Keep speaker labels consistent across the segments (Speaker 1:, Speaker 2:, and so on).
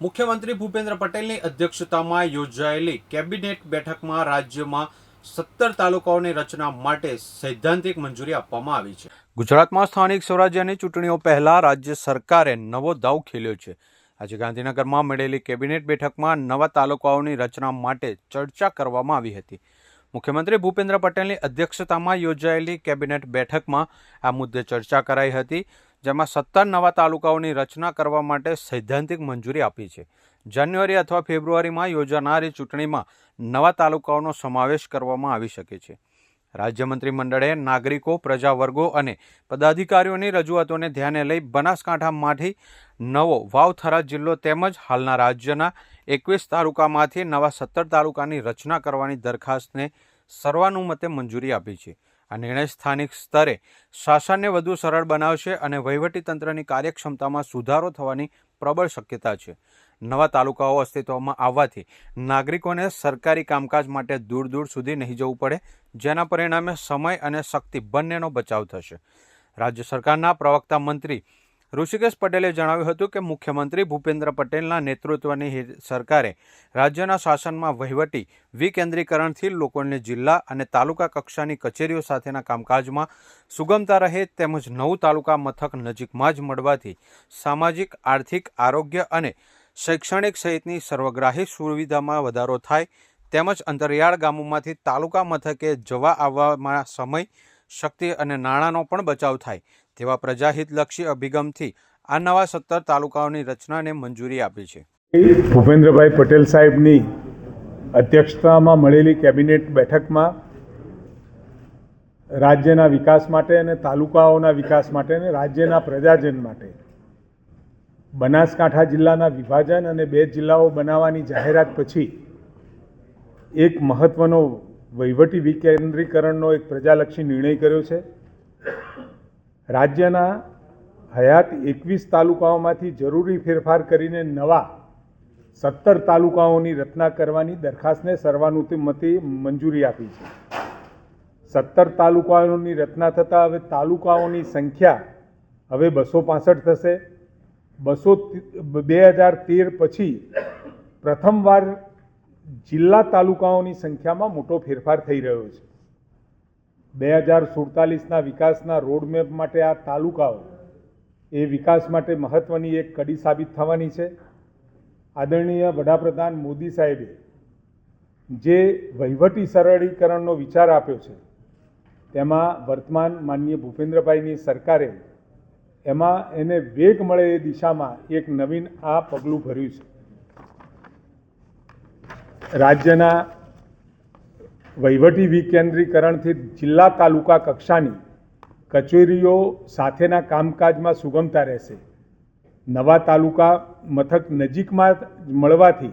Speaker 1: મુખ્યમંત્રી ભૂપેન્દ્ર પટેલની અધ્યક્ષતામાં યોજાયેલી કેબિનેટ બેઠકમાં રાજ્યમાં સત્તર તાલુકાઓની રચના માટે સૈદ્ધાંતિક મંજૂરી આપવામાં આવી છે. ગુજરાતમાં સ્થાનિક સ્વરાજ્યની ચૂંટણીઓ પહેલા રાજ્ય સરકારે નવો દાવ ખેલ્યો છે. આજે ગાંધીનગરમાં મળેલી કેબિનેટ બેઠકમાં નવા તાલુકાઓની રચના માટે ચર્ચા કરવામાં આવી હતી. મુખ્યમંત્રી ભૂપેન્દ્ર પટેલની અધ્યક્ષતામાં યોજાયેલી કેબિનેટ બેઠકમાં આ મુદ્દે ચર્ચા કરાઈ હતી. જેમાં સત્તર નવા તાલુકાઓની રચના કરવા માટે સૈદ્ધાંતિક મંજૂરી આપી છે. જાન્યુઆરી અથવા ફેબ્રુઆરીમાં યોજાનારી ચૂંટણીમાં નવા તાલુકાઓનો સમાવેશ કરવામાં આવી શકે છે. રાજ્ય મંત્રીમંડળે નાગરિકો, પ્રજાવર્ગો અને પદાધિકારીઓની રજૂઆતોને ધ્યાને લઈ બનાસકાંઠામાંથી નવો વાવથરા જિલ્લો તેમજ હાલના રાજ્યના એકવીસ તાલુકામાંથી નવા સત્તર તાલુકાની રચના કરવાની દરખાસ્તને સર્વાનુમતે મંજૂરી આપી છે. આ નિર્ણય સ્થાનિક સ્તરે શાસનને વધુ સરળ બનાવશે અને વહીવટીતંત્રની કાર્યક્ષમતામાં સુધારો થવાની પ્રબળ શક્યતા છે. નવા તાલુકાઓ અસ્તિત્વમાં આવવાથી નાગરિકોને સરકારી કામકાજ માટે દૂર દૂર સુધી નહીં જવું પડે, જેના પરિણામે સમય અને શક્તિ બંનેનો બચાવ થશે. રાજ્ય સરકારના પ્રવક્તા મંત્રી ઋષિકેશ પટેલે જણાવ્યું હતું કે મુખ્યમંત્રી ભૂપેન્દ્ર પટેલના નેતૃત્વની સરકારે રાજ્યના શાસનમાં વહીવટી, વિકેન્દ્રીકરણથી લોકોને જિલ્લા અને તાલુકા કક્ષાની કચેરીઓ સાથેના કામકાજમાં સુગમતા રહે તેમજ નવું તાલુકા મથક નજીકમાં જ મળવાથી સામાજિક, આર્થિક, આરોગ્ય અને શૈક્ષણિક સહિતની સર્વગ્રાહી સુવિધામાં વધારો થાય તેમજ અંતરિયાળ ગામોમાંથી તાલુકા મથકે જવા આવવામાં સમય, શક્તિ અને નાણાંનો પણ બચાવ થાય તેવા પ્રજાહિતલક્ષી અભિગમથી આ નવા સત્તર તાલુકાઓની રચનાને મંજૂરી આપી છે.
Speaker 2: ભૂપેન્દ્રભાઈ પટેલ સાહેબની અધ્યક્ષતામાં મળેલી કેબિનેટ બેઠકમાં રાજ્યના વિકાસ માટે અને તાલુકાઓના વિકાસ માટે અને રાજ્યના પ્રજાજન માટે બનાસકાંઠા જિલ્લાના વિભાજન અને બે જિલ્લાઓ બનાવવાની જાહેરાત પછી એક મહત્વનો વહીવટી વિકેન્દ્રીકરણનો એક પ્રજાલક્ષી નિર્ણય કર્યો છે. રાજ્યના હયાત એકવીસ તાલુકાઓમાંથી જરૂરી ફેરફાર કરીને નવા સત્તર તાલુકાઓની રચના કરવાની દરખાસ્તને સર્વાનુમતિ મંજૂરી આપી છે. સત્તર તાલુકાઓની રચના થતાં હવે તાલુકાઓની સંખ્યા હવે બસો પાસઠ થશે. બસો બે હજાર તેર પછી પ્રથમવાર જિલ્લા તાલુકાઓની સંખ્યામાં મોટો ફેરફાર થઈ રહ્યો છે. બે હજાર સુડતાલીસના વિકાસના રોડમેપ માટે આ તાલુકાઓ, એ વિકાસ માટે મહત્ત્વની એક કડી સાબિત થવાની છે. આદરણીય વડાપ્રધાન મોદી સાહેબે જે વહીવટી સરળીકરણનો વિચાર આપ્યો છે, તેમાં વર્તમાન માનનીય ભૂપેન્દ્રભાઈની સરકારે એમાં એને વેગ મળે એ દિશામાં એક નવીન આ પગલું ભર્યું છે. રાજ્યના વહીવટી વિકેન્દ્રીકરણથી જિલ્લા તાલુકા કક્ષાની કચેરીઓ સાથેના કામકાજમાં સુગમતા રહેશે. નવા તાલુકા મથક નજીકમાં મળવાથી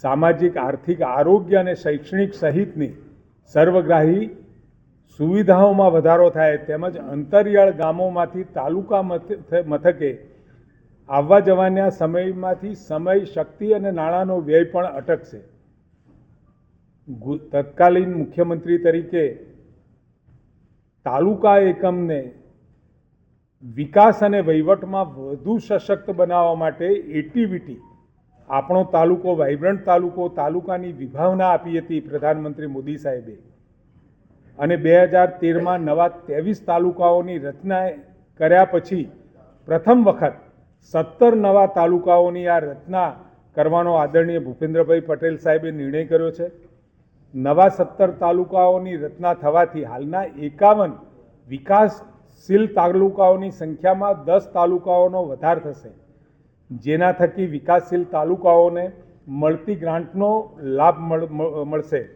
Speaker 2: સામાજિક, આર્થિક, આરોગ્ય અને શૈક્ષણિક સહિતની સર્વગ્રાહી સુવિધાઓમાં વધારો થાય તેમજ અંતરિયાળ ગામોમાંથી તાલુકા મથ- મથકે આવવા જવાના સમયમાંથી સમય, શક્તિ અને નાણાંનો વ્યય પણ અટકશે. તત્કાલીન મુખ્યમંત્રી તરીકે તાલુકા એકમને વિકાસ અને વહીવટમાં વધુ સશક્ત બનાવવા માટે એટીવીટી આપણો તાલુકો વાઇબ્રન્ટ તાલુકો, તાલુકાની વિભાવના આપી હતી પ્રધાનમંત્રી મોદી સાહેબે. અને બે હજાર તેરમાં નવા ત્રેવીસ તાલુકાઓની રચના કર્યા પછી પ્રથમ વખત સત્તર નવા તાલુકાઓની આ રચના કરવાનો આદરણીય ભૂપેન્દ્રભાઈ પટેલ સાહેબે નિર્ણય કર્યો છે. નવા સત્તર તાલુકાઓની રચના થવાથી હાલના એકાવન વિકાસશીલ તાલુકાઓની સંખ્યામાં દસ તાલુકાઓનો વધાર થશે. જેના થકી વિકાસશીલ તાલુકાઓને મળતી ગ્રાન્ટનો લાભ મળ- મળ- મળશે.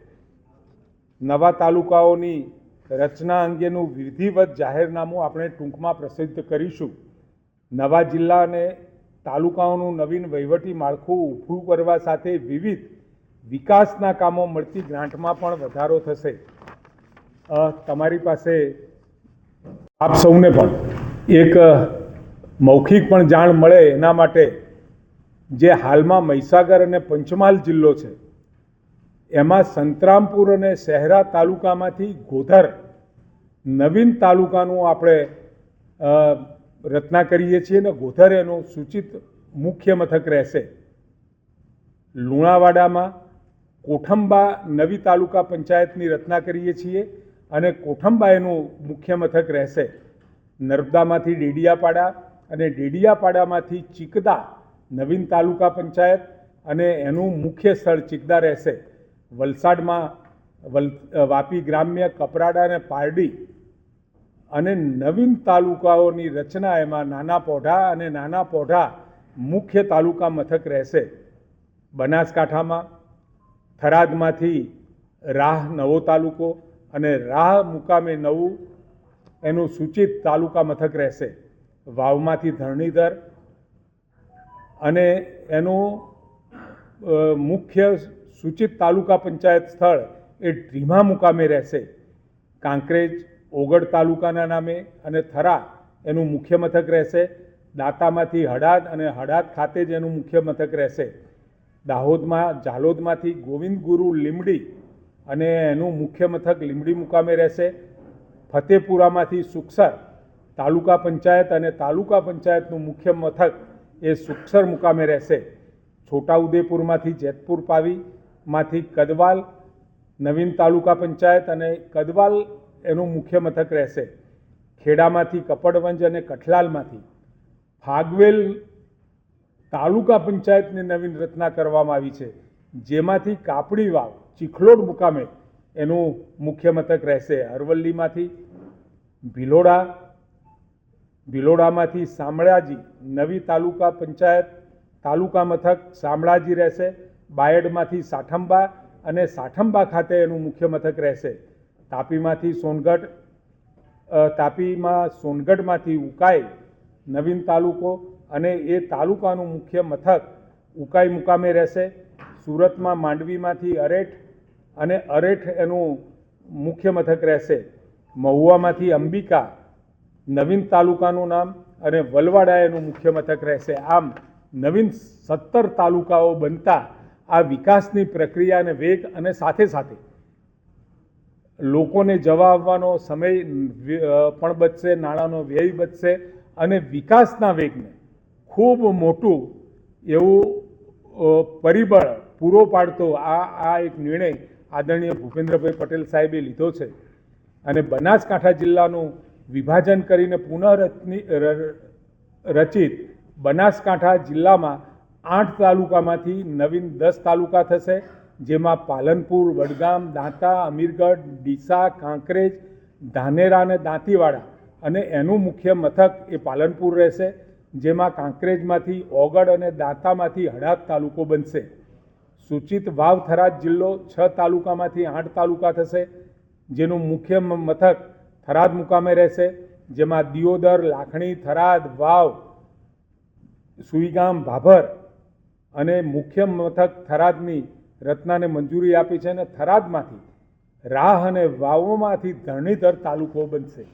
Speaker 2: નવા તાલુકાઓની રચના અંગેનું વિધિવત જાહેરનામું આપણે ટૂંકમાં પ્રસિદ્ધ કરીશું. નવા જિલ્લા અને તાલુકાઓનું નવીન વહીવટી માળખું ઊભું કરવા સાથે વિવિધ વિકાસના કામો મળતી ગ્રાન્ટમાં પણ વધારો થશે. તમારી પાસે આપ સૌને પણ એક મૌખિક પણ જાણ મળે એના માટે જે હાલમાં મહીસાગર અને પંચમહાલ જિલ્લો છે, એમાં સંતરામપુર અને શહેરા તાલુકામાંથી ગોધર નવીન તાલુકાનું આપણે રચના કરીએ છીએ અને ગોધર એનું સૂચિત મુખ્ય મથક રહેશે. લુણાવાડામાં કોઠંબા નવી તાલુકા પંચાયતની રચના કરીએ છીએ અને કોઠંબા એનું મુખ્ય મથક રહેશે નર્મદામાંથી ડેડિયાપાડા અને ડેડિયાપાડામાંથી ચિકદા નવીન તાલુકા પંચાયત અને એનું મુખ્ય સ્થળ ચિકદા રહેશે. વલસાડમાં વલ વાપી ગ્રામ્ય કપરાડા અને પારડી અને નવીન તાલુકાઓની રચના એમાં નાના પોઢા અને નાના પોઢા મુખ્ય તાલુકા મથક રહેશે. બનાસકાંઠામાં થરાદમાંથી રાહ નવો તાલુકો અને રાહ મુકામે નવું એનું સૂચિત તાલુકા મથક રહેશે. વાવમાંથી ધરણીધર અને એનું મુખ્ય સૂચિત તાલુકા પંચાયત સ્થળ એ ધીમા મુકામે રહેશે. કાંકરેજ, ઓગડ તાલુકાના નામે અને થરા એનું મુખ્ય મથક રહેશે. દાંતામાંથી હડાદ અને હડાદ ખાતે જ એનું મુખ્ય મથક રહેશે. દાહોદમાં, જાલોદમાંથી ગોવિંદ ગુરુ લીમડી અને એનું મુખ્ય મથક લીમડી મુકામે રહેશે. ફતેપુરામાંથી સુખસર તાલુકા પંચાયત અને તાલુકા પંચાયતનું મુખ્ય મથક એ સુખસર મુકામે રહેશે. છોટાઉદેપુરમાંથી જેતપુર પાવીમાંથી કદવાલ નવીન તાલુકા પંચાયત અને કદવાલ એનું મુખ્ય મથક રહેશે. ખેડામાંથી કપડવંજ અને કઠલાલમાંથી ફાગવેલ તાલુકા પંચાયતની નવીન રચના કરવામાં આવી છે. જેમાંથી કાપડી વાવ, ચીખલોડ મુકામે એનું મુખ્ય મથક રહેશે. અરવલ્લીમાંથી ભિલોડા, ભિલોડામાંથી શામળાજી નવી તાલુકા પંચાયત, તાલુકા મથક શામળાજી રહેશે. બાયડમાંથી સાઠંબા અને સાઠંબા ખાતે એનું મુખ્ય મથક રહેશે. તાપીમાંથી સોનગઢ તાપીમાં સોનગઢમાંથી ઉકાઈ નવીન તાલુકો અને એ તાલુકાનું મુખ્ય મથક ઉકાઈ મુકામે રહેશે. સુરતમાં માંડવીમાંથી અરેઠ અને અરેઠ એનું મુખ્ય મથક રહેશે. મહુવામાંથી અંબિકા નવીન તાલુકાનું નામ અને વલવાડા એનું મુખ્ય મથક રહેશે. આમ નવીન સત્તર તાલુકાઓ બનતા આ વિકાસની પ્રક્રિયાને વેગ અને સાથે સાથે લોકોને જવા આવવાનો સમય પણ બચશે, નાણાંનો વ્યય બચશે અને વિકાસના વેગને ખૂબ મોટું એવું પરિબળ પૂરો પાડતો આ આ એક નિર્ણય આદરણીય ભૂપેન્દ્રભાઈ પટેલ સાહેબે લીધો છે. અને બનાસકાંઠા જિલ્લાનું વિભાજન કરીને પુનઃરચની રચિત બનાસકાંઠા જિલ્લામાં આઠ તાલુકામાંથી નવીન દસ તાલુકા થશે, જેમાં પાલનપુર, વડગામ, દાંતા, અમીરગઢ, ડીસા, કાંકરેજ, ધાનેરા અને દાંતીવાડા. અને એનું મુખ્ય મથક એ પાલનપુર રહેશે. જેમાં કાંકરેજમાંથી ઓગડ અને દાંતામાંથી હડાદ તાલુકો બનશે. સૂચિત વાવ થરાદ જિલ્લો છ તાલુકામાંથી આઠ તાલુકા થશે, જેનું મુખ્ય મથક થરાદ મુકામે રહેશે, જેમાં દિયોદર, લાખણી, થરાદ, વાવ, સુઈગામ, ભાભર અને મુખ્ય મથક થરાદની રત્નાને મંજૂરી આપી છે અને થરાદમાંથી રાહ અને વાવોમાંથી ધરણીધર તાલુકો બનશે.